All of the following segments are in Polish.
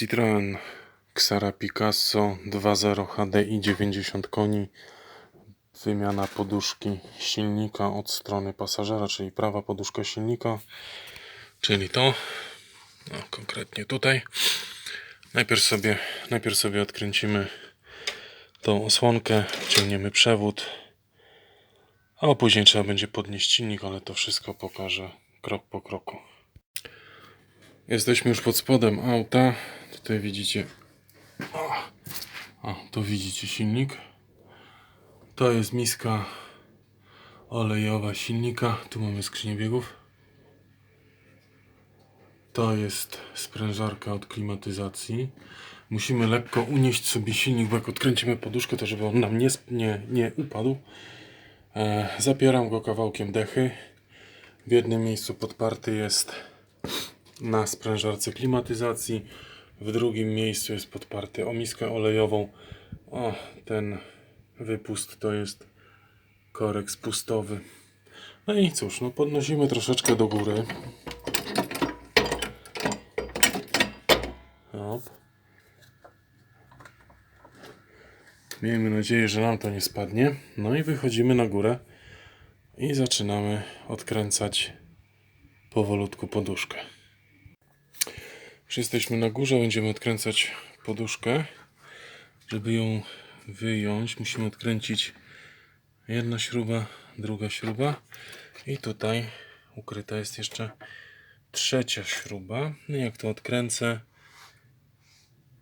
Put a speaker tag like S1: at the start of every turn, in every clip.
S1: Citroen Xara Picasso 2.0 HDI 90 koni. Wymiana poduszki silnika od strony pasażera, czyli prawa poduszka silnika, czyli to, no, konkretnie tutaj. Najpierw sobie, najpierw sobie odkręcimy tą osłonkę, ciągniemy przewód, a później trzeba będzie podnieść silnik, ale to wszystko pokażę krok po kroku. Jesteśmy już pod spodem auta. Tutaj widzicie. O, tu widzicie silnik. To jest miska olejowa silnika. Tu mamy skrzynię biegów. To jest sprężarka od klimatyzacji. Musimy lekko unieść sobie silnik, bo jak odkręcimy poduszkę, to żeby on nam nie, nie, nie upadł. E, zapieram go kawałkiem dechy. W jednym miejscu podparty jest na sprężarce klimatyzacji. W drugim miejscu jest podparty o miskę olejową. O, ten wypust to jest korek spustowy. No i cóż, no podnosimy troszeczkę do góry. Hop. Miejmy nadzieję, że nam to nie spadnie. No i wychodzimy na górę i zaczynamy odkręcać powolutku poduszkę. Już jesteśmy na górze, będziemy odkręcać poduszkę. Żeby ją wyjąć, musimy odkręcić jedna śruba, druga śruba i tutaj ukryta jest jeszcze trzecia śruba. No jak to odkręcę,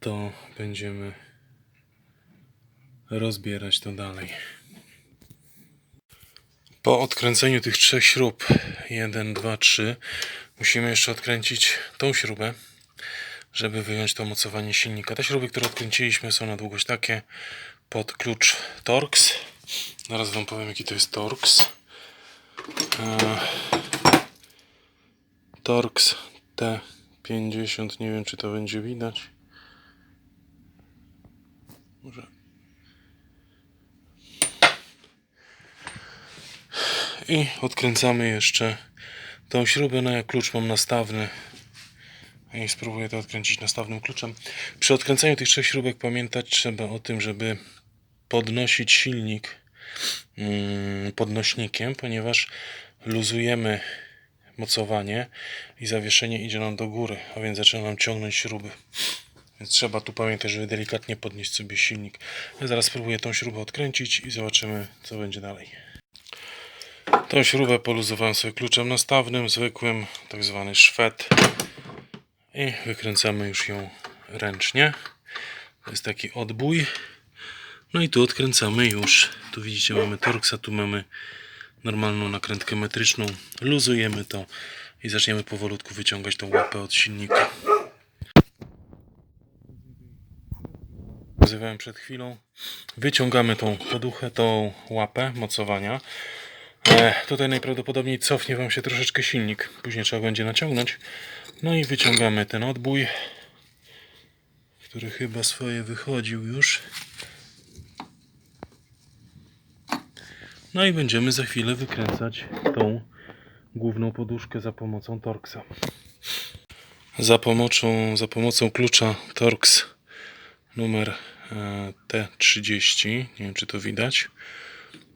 S1: to będziemy rozbierać to dalej. Po odkręceniu tych trzech śrub 1, 2, 3 musimy jeszcze odkręcić tą śrubę, żeby wyjąć to mocowanie silnika. Te śruby, które odkręciliśmy są na długość takie pod klucz Torx. Zaraz Wam powiem jaki to jest Torx. Eee, Torx T50, nie wiem czy to będzie widać. Może I odkręcamy jeszcze tą śrubę. No ja klucz mam nastawny. I spróbuję to odkręcić nastawnym kluczem. Przy odkręcaniu tych trzech śrubek pamiętać trzeba o tym, żeby podnosić silnik mm, podnośnikiem, ponieważ luzujemy mocowanie i zawieszenie idzie nam do góry, a więc zaczyna nam ciągnąć śruby. Więc trzeba tu pamiętać, żeby delikatnie podnieść sobie silnik. Ja zaraz spróbuję tą śrubę odkręcić i zobaczymy, co będzie dalej. Tą śrubę poluzowałem sobie kluczem nastawnym, zwykłym, tak zwany szwed. I wykręcamy już ją ręcznie. To jest taki odbój. No i tu odkręcamy już. Tu widzicie mamy Torxa, tu mamy normalną nakrętkę metryczną. Luzujemy to i zaczniemy powolutku wyciągać tą łapę od silnika. Pokazywałem przed chwilą. Wyciągamy tą poduchę, tą łapę mocowania. E, tutaj najprawdopodobniej cofnie Wam się troszeczkę silnik. Później trzeba będzie naciągnąć. No i wyciągamy ten odbój, który chyba swoje wychodził już. No i będziemy za chwilę wykręcać tą główną poduszkę za pomocą Torxa. Za pomocą, za pomocą klucza Torx numer e, T30, nie wiem czy to widać,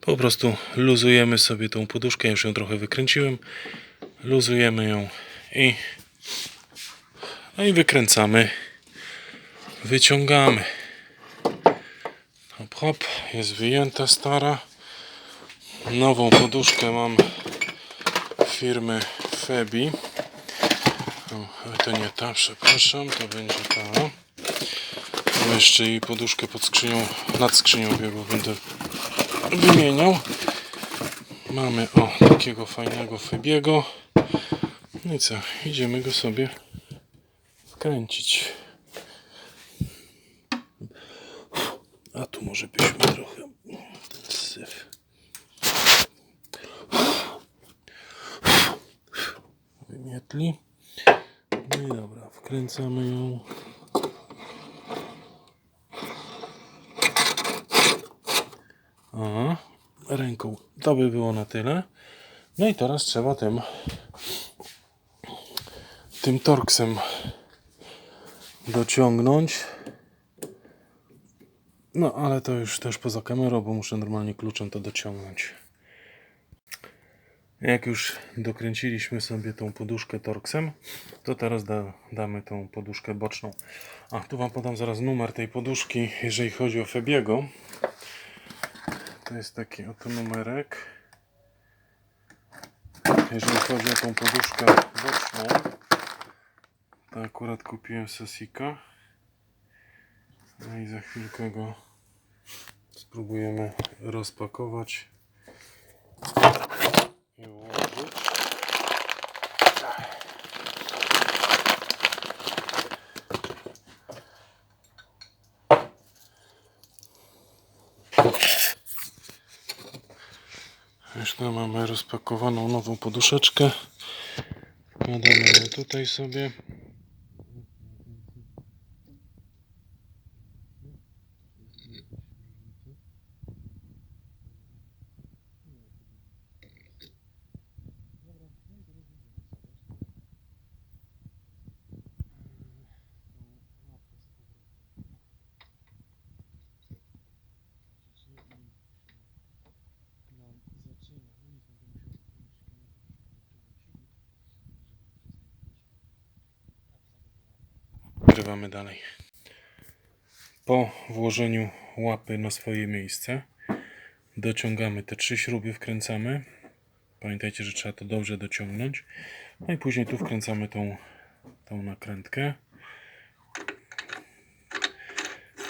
S1: po prostu luzujemy sobie tą poduszkę, już ją trochę wykręciłem, luzujemy ją i no i wykręcamy, wyciągamy. Hop, hop, jest wyjęta stara. Nową poduszkę mam firmy Febi. To nie ta, przepraszam, to będzie ta. Mam jeszcze jej poduszkę pod skrzynią, nad skrzynią biegów będę wymieniał. Mamy o takiego fajnego Febiego. No i co, idziemy go sobie wkręcić. A tu może byśmy trochę ten syf. Wymietli. No i dobra, wkręcamy ją. A, ręką. To by było na tyle. No i teraz trzeba tym tym torksem dociągnąć. No, ale to już też poza kamerą, bo muszę normalnie kluczem to dociągnąć. Jak już dokręciliśmy sobie tą poduszkę torksem, to teraz da, damy tą poduszkę boczną. A, tu Wam podam zaraz numer tej poduszki, jeżeli chodzi o Febiego. To jest taki oto numerek. Jeżeli chodzi o tą poduszkę boczną, akurat kupiłem Sesika. No i za chwilkę go spróbujemy rozpakować i ułożyć. Już mamy rozpakowaną nową poduszeczkę. Wkładamy ją tutaj sobie. Dalej. Po włożeniu łapy na swoje miejsce dociągamy te trzy śruby, wkręcamy. Pamiętajcie, że trzeba to dobrze dociągnąć. No i później tu wkręcamy tą, tą nakrętkę.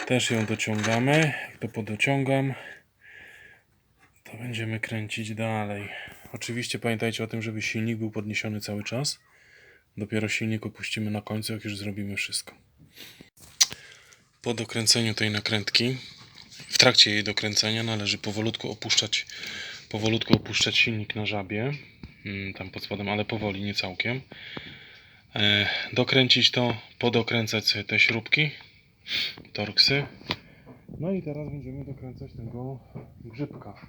S1: Też ją dociągamy. Jak to podociągam, to będziemy kręcić dalej. Oczywiście pamiętajcie o tym, żeby silnik był podniesiony cały czas. Dopiero silnik opuścimy na końcu, jak już zrobimy wszystko. Po dokręceniu tej nakrętki, w trakcie jej dokręcenia należy powolutku opuszczać, powolutku opuszczać silnik na żabie, mm, tam pod spodem, ale powoli, nie całkiem. E, dokręcić to, podokręcać sobie te śrubki, torksy. No i teraz będziemy dokręcać tego grzybka,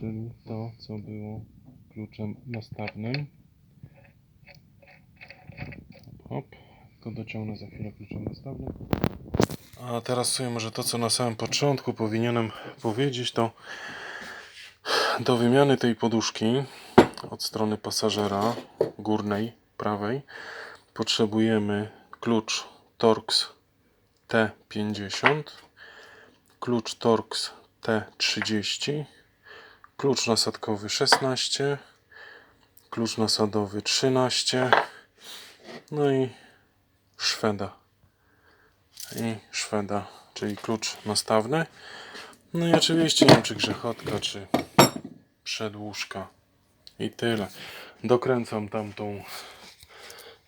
S1: czyli to, co było kluczem nastawnym. Hop, to dociągnę za chwilę kluczem nastawnym. A teraz sobie może to, co na samym początku powinienem powiedzieć, to do wymiany tej poduszki od strony pasażera górnej, prawej, potrzebujemy klucz Torx T50, klucz Torx T30, klucz nasadkowy 16, klucz nasadowy 13, no i Szweda. I Szweda, czyli klucz nastawny. No i oczywiście nie wiem, czy grzechotka, czy przedłużka. I tyle. Dokręcam tamtą.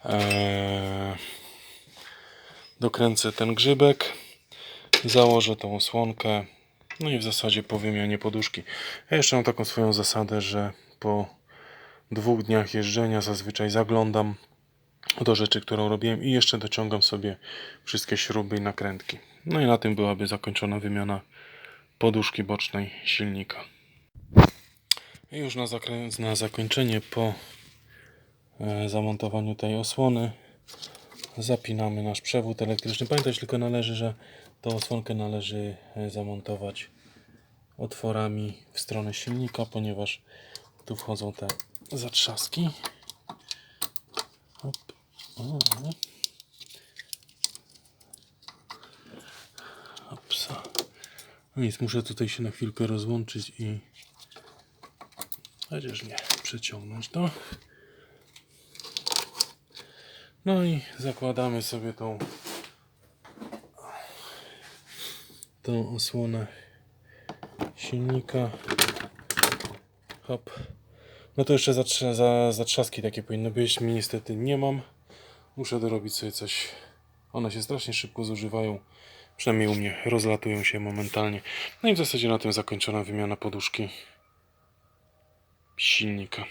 S1: Eee, dokręcę ten grzybek. Założę tą osłonkę. No i w zasadzie po wymianie poduszki. Ja jeszcze mam taką swoją zasadę, że po dwóch dniach jeżdżenia zazwyczaj zaglądam do rzeczy, którą robiłem i jeszcze dociągam sobie wszystkie śruby i nakrętki. No i na tym byłaby zakończona wymiana poduszki bocznej silnika. I już na, na zakończenie po e, zamontowaniu tej osłony zapinamy nasz przewód elektryczny. Pamiętać tylko należy, że tą osłonkę należy e, zamontować otworami w stronę silnika, ponieważ tu wchodzą te zatrzaski. Hop. O. Hopsa. No muszę tutaj się na chwilkę rozłączyć i chociaż nie, przeciągnąć to. No i zakładamy sobie tą tą osłonę silnika. Hop. No to jeszcze zatrz- za, zatrzaski takie powinny być. Mi niestety nie mam. Muszę dorobić sobie coś. One się strasznie szybko zużywają. Przynajmniej u mnie rozlatują się momentalnie. No i w zasadzie na tym zakończona wymiana poduszki silnika.